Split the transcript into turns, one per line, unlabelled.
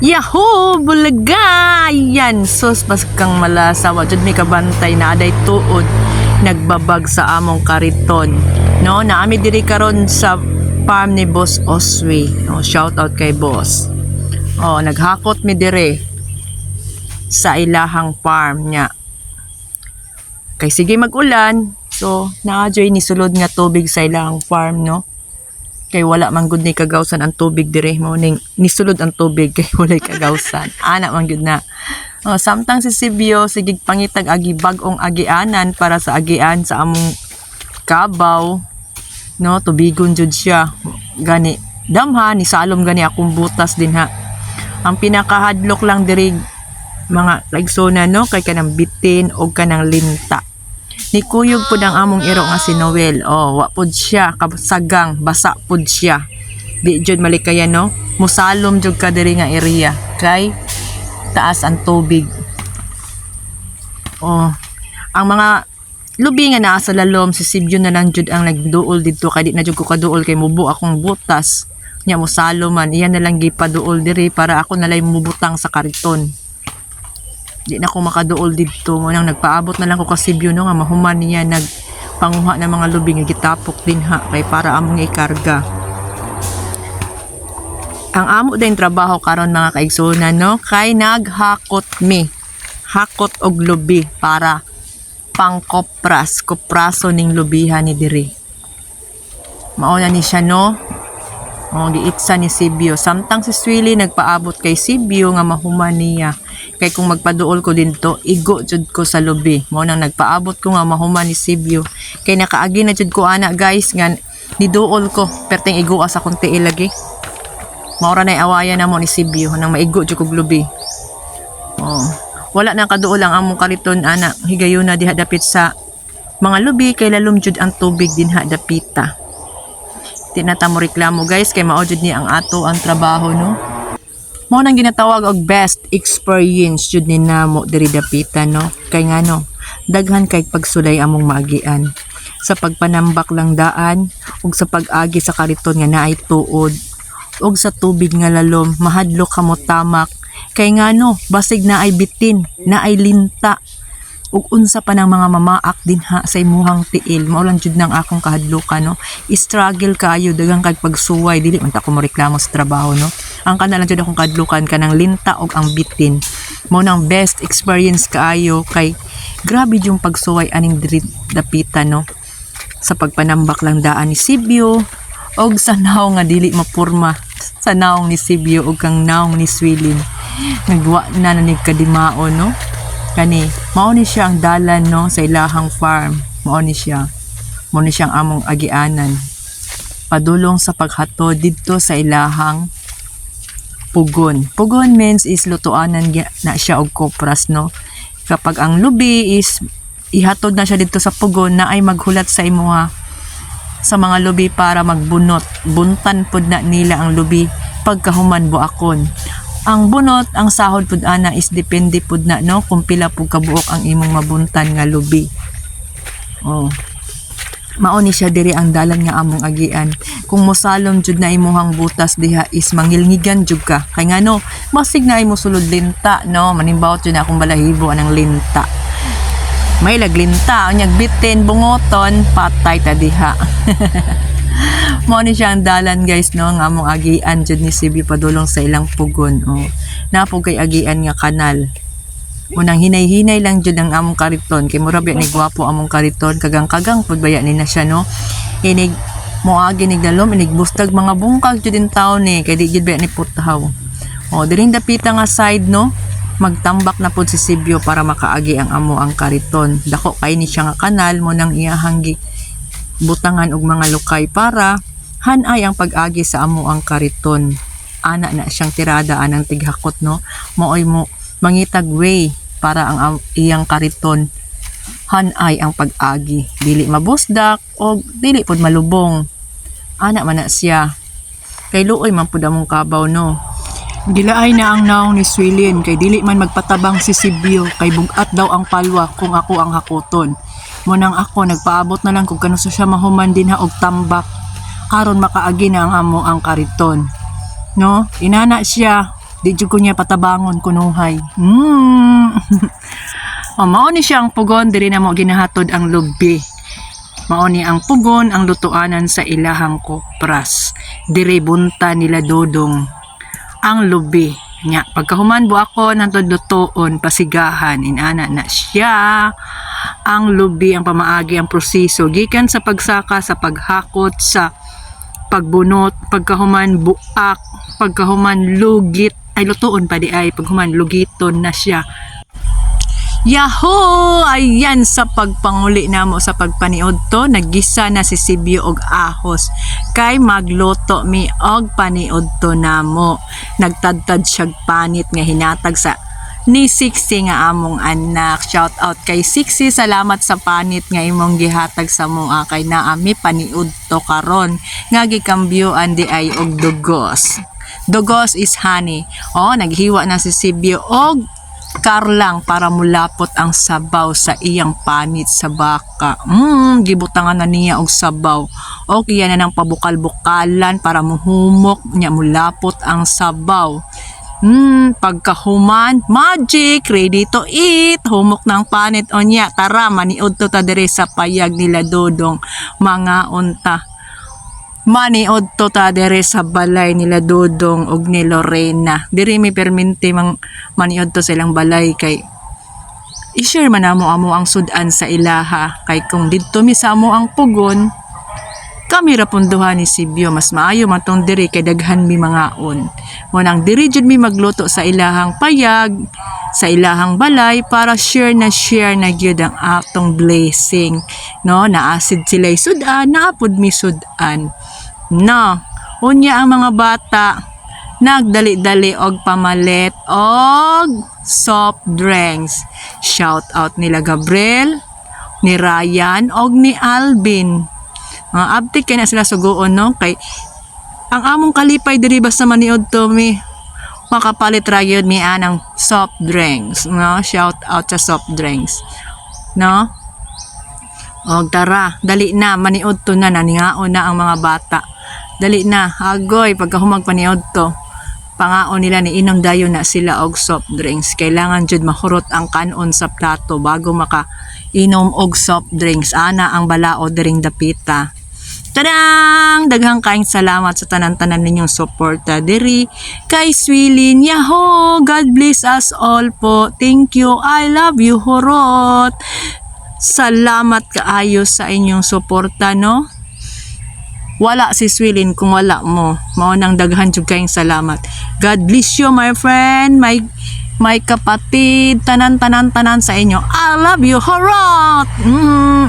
Yahoo! Bulaga! Yan, sus, kang malasawa. Jud may kabantay na aday tuod. Nagbabag sa among kariton. No, naami diri karon sa farm ni Boss Osway. No, shout out kay Boss. Oh, naghakot mi dire sa ilahang farm niya. Kay sige mag-ulan, so naa-joy ni sulod nga tubig sa ilahang farm, no? Kay wala man gud ni kagawsan ang tubig dire mo ning nisulod ang tubig kay walay kagawsan. Ana man gud na. Oh, samtang si Sibyo sigig pangitag agi bag-ong agianan para sa agian sa among kabaw. No tubigon jud siya. Gani damha ni salom gani akong butas din ha. Ang pinakahadlok lang diri mga lagsona no? Kay kanang bitin o kanang linta ni kuyog pud ang among iro nga si Noel. Oh, wa pud siya kasagang basa pud siya. Di jud malikayan no. Musalom jud ka diri nga area kay taas ang tubig. Oh, ang mga lubi nga naa sa lalom si Sibyo na lang jud ang nagduol didto kay di na jud ko kaduol kay mubo akong butas. Nya mo man iyan na lang gipaduol diri para ako nalay mubutang sa kariton di na ako makaduol dito. Mo nang nagpaabot na lang ko kasi Sibyo no nga mahuman niya nag panguha ng mga lubi nga gitapok din ha kay para among ikarga. Ang amo din trabaho karon mga kaigsunan no kay naghakot mi. Hakot og lubi para pangkopras kopraso ning lubihan ni diri. Mauna ni siya no. Oh, giitsa ni Sibyo. Samtang si Swilly nagpaabot kay Sibyo nga mahuman niya. Kay kung magpaduol ko dinto, igo jud ko sa lubi. Mo nang nagpaabot ko nga mahuman ni Sibyo. Kay nakaagi na jud ko ana guys nga niduol ko perting igo sa kunti ilagi. Maura na awayan na mo ni Sibyo nang maigo jud kog lubi. Oh, wala na kaduol ang among kariton ana higayon na diha dapit sa mga lubi kay lalom jud ang tubig din ha dapita. Di na ta mo reklamo guys kay mao jud ni ang ato ang trabaho no. Mao nang ginatawag og best experience jud ni namo diri dapita no. Kay nga no, daghan kay pagsulay among maagian. Sa pagpanambak lang daan ug sa pag-agi sa kariton nga naay tuod ug sa tubig nga lalom mahadlok kamo tamak. Kay nga no? Basig na ay bitin na ay linta ug unsa pa ng mga mamaak din ha sa imuhang tiil. Mao lang jud nang akong kahadlukan no? Struggle kayo dagang kag pagsuway. Dili man ta ko reklamo sa trabaho no? Ang kana lang jud akong kahadlukan kanang linta og ang bitin. Mao nang best experience kaayo kay grabe yung pagsuway aning diri dapitan no? Sa pagpanambak lang daan ni Sibyo og sa naong nga dili mapurma sa naong ni Sibyo og kang naong ni Swilin. Nagwa na na ni kadimao no kani mao ni siya ang dalan no sa ilahang farm. Mao ni siya. Mao ni siyang among agianan. Padulong sa paghatod didto sa ilahang pugon. Pugon means is lutuanan na siya og kopras no? Kapag ang lubi is ihatod na siya dito sa pugon na ay maghulat sa imuha sa mga lubi para magbunot. Buntan pud na nila ang lubi pagkahuman buakon ang bunot ang sahod pud ana is depende pud na no? Kung pila pud kabuok ang imong mabuntan nga lubi. Oh. Mao ni siya diri ang dalan nga among agian. Kung mosalom jud na imuhang butas diha is mangilngigan jud ka. Kay nga no masig na imo sulod linta no? Manimbawot jud na akong balahibo anang linta. May laglinta ang bitin bungoton patay ta diha mo ni siya ang dalan guys no? Nga among agian jud ni Sibi padulong sa ilang pugon oh napog kay agian nga kanal. Unang hinay-hinay lang jud ang among kariton. Kay murag ni gwapo among kariton. Kagang-kagang pud baya ni na siya no? Inig moagi ni galom inig bustag mga bungkag jud din taon ni. Kay di jud ni putaw oh diring dapita nga side no? Magtambak na pud si Sibyo para makaagi ang amo ang kariton. Dako kay ni siya nga kanal mo nang iyahanggi butangan og mga lukay para hanay ang pag-agi sa amo ang kariton. Ana na siyang tirada anang tighakot no? Maoy mo mangitag way para ang iyang kariton. Hanay ang pag-agi. Dili mabusdak o dili pud malubong. Ana man na siya. Kay luoy man pud among kabaw no?
Gilaay na ang naong ni Swilin kay dili man magpatabang si Sibyo kay bugat daw ang palwa kung ako ang hakuton. Munang ako nagpaabot na lang kung kano siya mahuman din ha og tambak aron makaagi na ang amo ang kariton. No, inana siya Di ko niya patabangon kunuhay. Mm. o, mao ni siya ang pugon diri na mo ginahatod ang lubi. Mao ni ang pugon ang lutuanan sa ilahang kopras. Diri bunta nila dodong ang lubi. Nya, pagkahuman bu ako nantod lutoon, pasigahan, inana na siya. Ang lubi, ang pamaagi, ang proseso. Gikan sa pagsaka, sa paghakot, sa pagbunot, pagkahuman buak, pagkahuman lugit, ay lutoon pa di ay, paghuman lugiton na siya. Yahoo! Ayan sa pagpanguli namo sa pagpaniod to, naggisa na si Sibyo og ahos. Kay magluto mi og paniod to namo. Nagtadtad siyag panit nga hinatag sa ni Sixi nga among anak. Shout out kay Sixi. Salamat sa panit nga imong gihatag sa mua kay naami paniud to karon nga gikambyoan di ay og dugos. Dugos is honey. Oh, naghiwa na si Sibyo og karlang para mulapot ang sabaw sa iyang panit sa baka. Mm, gibutangan na niya og sabaw. O kiya na ng pabukal-bukalan para muhumok niya mulapot ang sabaw. Hmm, pagkahuman, magic, ready to eat. Humok ng panit o niya. Tara, maniod to ta dire sa payag nila dodong mga unta. Maniod to ta dere sa balay nila Dodong og ni Lorena. Diri mi perminti mang maniod to silang balay kay i-share man amo amo ang sudan sa ilaha kay kung didto mi sa amo ang pugon kami ra punduhan ni Sibyo mas maayo man tong diri kay daghan mi mangaon. Mo nang diri jud mi magluto sa ilahang payag sa ilahang balay para share na share na gyud ang atong blessing. No naasid sila'y sudan naapod mi sudan. No unya ang mga bata nagdali-dali og pamalit og soft drinks. Shout out nila Gabriel ni Ryan og ni Alvin mga update kay na sila sugoon no? Kay ang among kalipay diri basta maniod to mi makapalit ra gyud mi anang soft drinks no? Shout out sa soft drinks no? Og tara dali na maniod to na naningaon na ang mga bata. Dali na agoy pagka humag paniod to. Pangaon nila ni inom dayo na sila og soft drinks. Kailangan jud mahurot ang kanon sa plato bago maka inom og soft drinks. Ana ang balao diring dapita Tadang! Daghang kaing salamat sa tanan-tanan ninyong suporta diri kay Swilin. Yahoo! God bless us all po. Thank you. I love you, Horot. Salamat kaayo sa inyong suporta, no? Wala si Swilin kung wala mo. Mao nang daghan jud kayong salamat. God bless you, my friend. My my kapatid, tanan-tanan-tanan sa inyo. I love you, Horot! Mm.